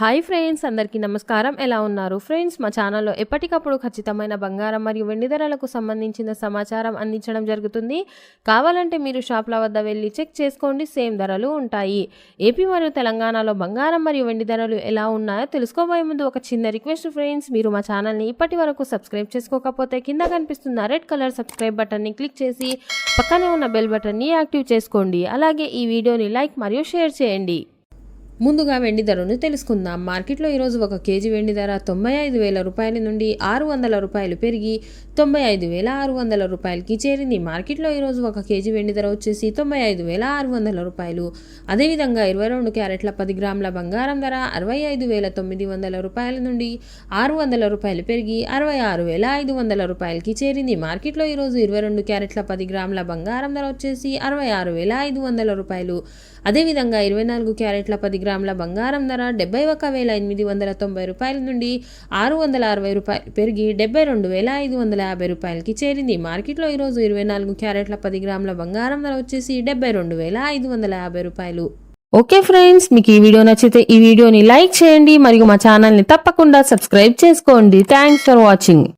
Hi friends అందరికీ నమస్కారం. ఎలా ఉన్నారు? ఫ్రెండ్స్ మా ఛానల్లో ఎప్పటికప్పుడు ఖచ్చితమైన బంగారం మరియు వెండి ధరలకు సంబంధించిన సమాచారం అందించడం జరుగుతుంది. కావాలంటే మీరు షాప్ల వద్ద వెళ్ళి చెక్ చేసుకోండి. సేమ్ ధరలు ఉంటాయి. ఏపీ మరియు తెలంగాణలో బంగారం మరియు వెండి ధరలు ఎలా ఉన్నాయో తెలుసుకోబోయే ముందు ఒక చిన్న రిక్వెస్ట్ ఫ్రెండ్స్. మీరు మా ఛానల్ని ఇప్పటి వరకు సబ్స్క్రైబ్ చేసుకోకపోతే కింద కనిపిస్తున్న రెడ్ కలర్ సబ్స్క్రైబ్ బటన్ని క్లిక్ చేసి పక్కనే ఉన్న బెల్ బటన్ని యాక్టివ్ చేసుకోండి. అలాగే ఈ వీడియోని లైక్ మరియు షేర్ చేయండి. ముందుగా వెండి ధరను తెలుసుకుందాం. మార్కెట్లో ఈరోజు ఒక కేజీ వెండి ధర తొంభై ఐదు వేల రూపాయల నుండి ఆరు వందల రూపాయలు పెరిగి తొంభై ఐదు వేల ఆరు వందల రూపాయలకి చేరింది. మార్కెట్లో ఈరోజు ఒక కేజీ వెండి ధర వచ్చేసి తొంభై ఐదు వేల ఆరు వందల రూపాయలు. అదేవిధంగా ఇరవై రెండు క్యారెట్ల పది గ్రాముల బంగారం ధర అరవై ఐదు వేల తొమ్మిది వందల రూపాయల నుండి ఆరు వందల రూపాయలు పెరిగి అరవై ఆరు వేల ఐదు వందల రూపాయలకి చేరింది. మార్కెట్లో ఈరోజు ఇరవై రెండు క్యారెట్ల పది గ్రాముల బంగారం ధర వచ్చేసి అరవై ఆరు వేల ఐదు వందల రూపాయలు. అదేవిధంగా ఇరవై నాలుగు క్యారెట్ల పది గ్రాముల బంగారం ధర డెబ్బై ఒక వేల ఎనిమిది వందల తొంభై రూపాయల నుండి ఆరు వందల అరవై రూపాయలు పెరిగి డెబ్బై రెండు వేల ఐదు వందల యాభై రూపాయలకి చేరింది. మార్కెట్లో ఈరోజు ఇరవై నాలుగు క్యారెట్ల పది గ్రాముల బంగారం ధర వచ్చేసి డెబ్బై రెండు వేల ఐదు వందల యాభై రూపాయలు. ఓకే ఫ్రెండ్స్ మీకు ఈ వీడియో నచ్చితే ఈ వీడియోని లైక్ చేయండి మరియు మా ఛానల్ని తప్పకుండా సబ్స్క్రైబ్ చేసుకోండి. Thanks for watching.